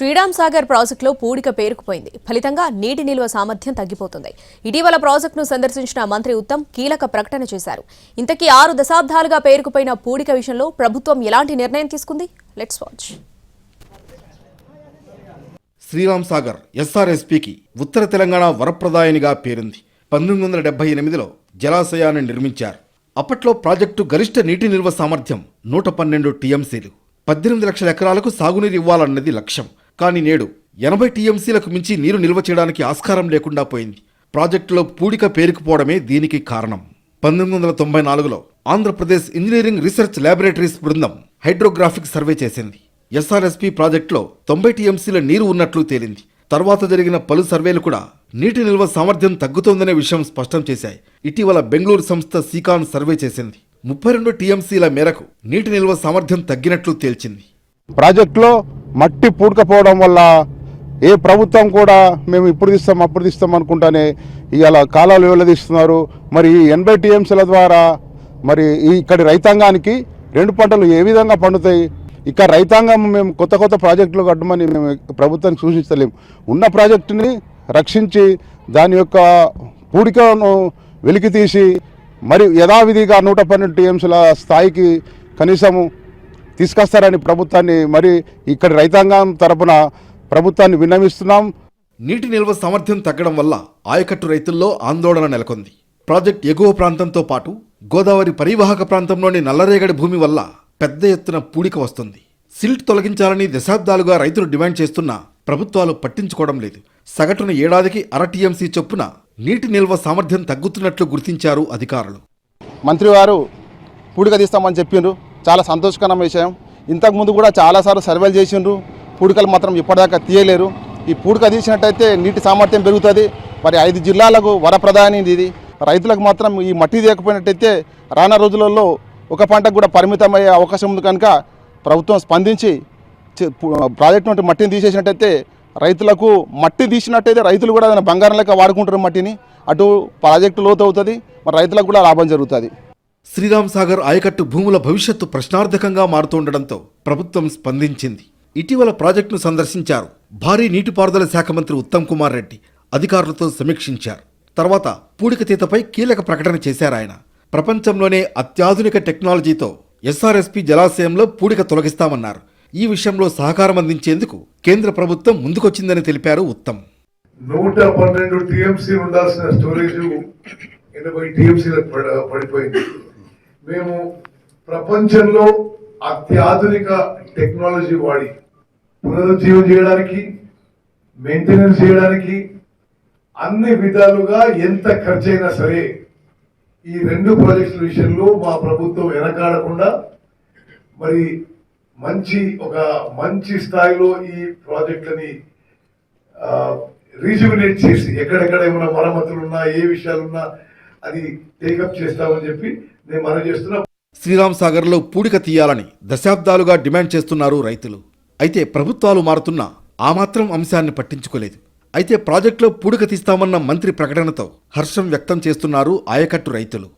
శ్రీరామ్ సాగర్ ప్రాజెక్టులో పూడిక పేరుకుపోయింది. ఫలితంగా నీటి నిల్వ సామర్థ్యం తగ్గిపోతుంది. ఇటీవల ప్రాజెక్టును సందర్శించిన మంత్రి ఉత్తమ్ కీలక ప్రకటన చేశారు. ఇంతకీ ఆరు దశాబ్దాలుగా పేరుకుపోయిన పూడిక విషయంలో ప్రభుత్వం ఎలాంటి నిర్ణయం తీసుకుంది? లెట్స్ వాచ్ శ్రీరామ్ సాగర్ ఎస్ఆర్ఎస్పికి ఉత్తర తెలంగాణ వరప్రదాయనిగా పేరుంది. పంతొమ్మిది వందల డెబ్బై ఎనిమిదిలో జలాశయాన్ని నిర్మించారు. అప్పట్లో ప్రాజెక్టు గరిష్ట నీటి నిల్వ సామర్థ్యం నూట పన్నెండు టీఎంసీలు. పద్దెనిమిది లక్షల ఎకరాలకు సాగునీరు ఇవ్వాలన్నది లక్ష్యం. కానీ నేడు ఎనభై టీఎంసీలకు మించి నీరు నిల్వ చేయడానికి ఆస్కారం లేకుండా పోయింది. ప్రాజెక్టులో పూడిక పేరుకుపోవడమే దీనికి కారణం. పంతొమ్మిది వందల తొంభై నాలుగులో ఆంధ్రప్రదేశ్ ఇంజనీరింగ్ రీసెర్చ్ ల్యాబొరేటరీస్ బృందం హైడ్రోగ్రాఫిక్ సర్వే చేసింది. ఎస్ఆర్ఎస్పి ప్రాజెక్టులో తొంభై టీఎంసీల నీరు ఉన్నట్లు తేలింది. తర్వాత జరిగిన పలు సర్వేలు కూడా నీటి నిల్వ సామర్థ్యం తగ్గుతోందనే విషయం స్పష్టం చేశాయి. ఇటీవల బెంగళూరు సంస్థ సీకాన్ సర్వే చేసింది. ముప్పై రెండు టీఎంసీల మేరకు నీటి నిల్వ సామర్థ్యం తగ్గినట్లు తేల్చింది. ప్రాజెక్టులో మట్టి పూడకపోవడం వల్ల ఏ ప్రభుత్వం కూడా మేము ఇప్పుడు తీస్తాం అప్పుడు తీస్తాం అనుకుంటానే ఇవాళ కాలాలు వెళ్ళదీస్తున్నారు మరి ఈ ఎనభై టీఎంసీల ద్వారా మరి ఇక్కడి రైతాంగానికి రెండు పంటలు ఏ విధంగా పండుతాయి? ఇక్కడ రైతాంగం మేము కొత్త కొత్త ప్రాజెక్టులు కట్టమని మేము ప్రభుత్వానికి సూచించలేము ఉన్న ప్రాజెక్టుని రక్షించి దాని యొక్క పూడికను వెలికి తీసి మరి యథావిధిగా నూట పన్నెండు టీఎంసీల స్థాయికి కనీసము తీసుకొస్తారని ప్రభుత్వాన్ని మరి ఇక్కడి రైతాంగం తరపున ప్రభుత్వాన్ని విన్నవిస్తున్నాం. నీటి నిల్వ సామర్థ్యం తగ్గడం వల్ల ఆయకట్టు రైతుల్లో ఆందోళన నెలకొంది. ప్రాజెక్ట్ ఎగువ ప్రాంతంతో పాటు గోదావరి పరివాహక ప్రాంతంలోని నల్లరేగడి భూమి వల్ల పెద్ద ఎత్తున పూడిక వస్తుంది. సిల్ట్ తొలగించాలని దశాబ్దాలుగా రైతులు డిమాండ్ చేస్తున్నా ప్రభుత్వాలు పట్టించుకోవడం లేదు. సగటున ఏడాదికి అర టీఎంసీ చొప్పున నీటి నిల్వ సామర్థ్యం తగ్గుతున్నట్లు గుర్తించారు అధికారులు. మంత్రి వారు పూడిక తీస్తామని చెప్పిండ్రు. చాలా సంతోషకరమైన విషయం. ఇంతకుముందు కూడా చాలాసార్లు సర్వేలు చేసిండ్రు. పూడికలు మాత్రం ఇప్పటిదాకా తీయలేరు. ఈ పూడిక తీసినట్టయితే నీటి సామర్థ్యం పెరుగుతుంది. మరి ఐదు జిల్లాలకు వరప్రధాని ఇది రైతులకు మాత్రం ఈ మట్టి తీయకపోయినట్టయితే రాన రోజులలో ఒక పంటకు కూడా పరిమితమయ్యే అవకాశం ఉంది కనుక ప్రభుత్వం స్పందించి ప్రాజెక్టు నుండి మట్టిని తీసేసినట్టయితే రైతులకు మట్టి తీసినట్టయితే రైతులు కూడా దాన్ని బంగారం లెక్క వాడుకుంటారు మట్టిని. అటు ప్రాజెక్టు లోతు అవుతుంది మరి రైతులకు కూడా లాభం జరుగుతుంది. శ్రీరామ్ సాగర్ ఆయకట్టు భూముల భవిష్యత్తు ప్రశ్నార్థకంగా మారుతుండటంతో ప్రభుత్వం స్పందించింది. ఇటీవల ప్రాజెక్టును సందర్శించారు. భారీ నీటిపారుదల శాఖ మంత్రి ఉత్తమ్ కుమార్ రెడ్డి అధికారులతో సమీక్షించారు. తర్వాత పూడికతీతపై కీలక ప్రకటన చేశారు ఆయన. ప్రపంచంలోనే అత్యాధునిక టెక్నాలజీతో ఎస్ఆర్ఎస్పి జలాశయంలో పూడిక తొలగిస్తామన్నారు. ఈ విషయంలో సహకారం అందించేందుకు కేంద్ర ప్రభుత్వం ముందుకొచ్చిందని తెలిపారు ఉత్తమ్. నూట పన్నెండు టీఎంసీ ఉండాల్సిన స్టోరేజ్ ఎనభై టీఎంసీలకు పడిపోయింది. మేము ప్రపంచంలో అత్యాధునిక టెక్నాలజీ వాడి పునరుజ్జీవం చేయడానికి మెయింటెనెన్స్ చేయడానికి అన్ని విధాలుగా ఎంత ఖర్చైనా సరే ఈ రెండు ప్రాజెక్టుల విషయంలో మా ప్రభుత్వం వెనకాడకుండా మరి మంచి ఒక మంచి స్థాయిలో ఈ ప్రాజెక్టులని రీజుమినేట్ చేసి ఎక్కడెక్కడ ఏమైనా మరమ్మతులు ఉన్నా ఏ విషయాలున్నా అది టేకప్ చేస్తామని చెప్పి నేను మనం చేస్తున్నా శ్రీరామ్ సాగర్లో పూడిక తీయాలని దశాబ్దాలుగా డిమాండ్ చేస్తున్నారు రైతులు. అయితే ప్రభుత్వాలు మారుతున్నా ఆ మాత్రం అంశాన్ని పట్టించుకోలేదు. అయితే ప్రాజెక్టులో పూడిక తీస్తామన్న మంత్రి ప్రకటనతో హర్షం వ్యక్తం చేస్తున్నారు ఆయకట్టు రైతులు.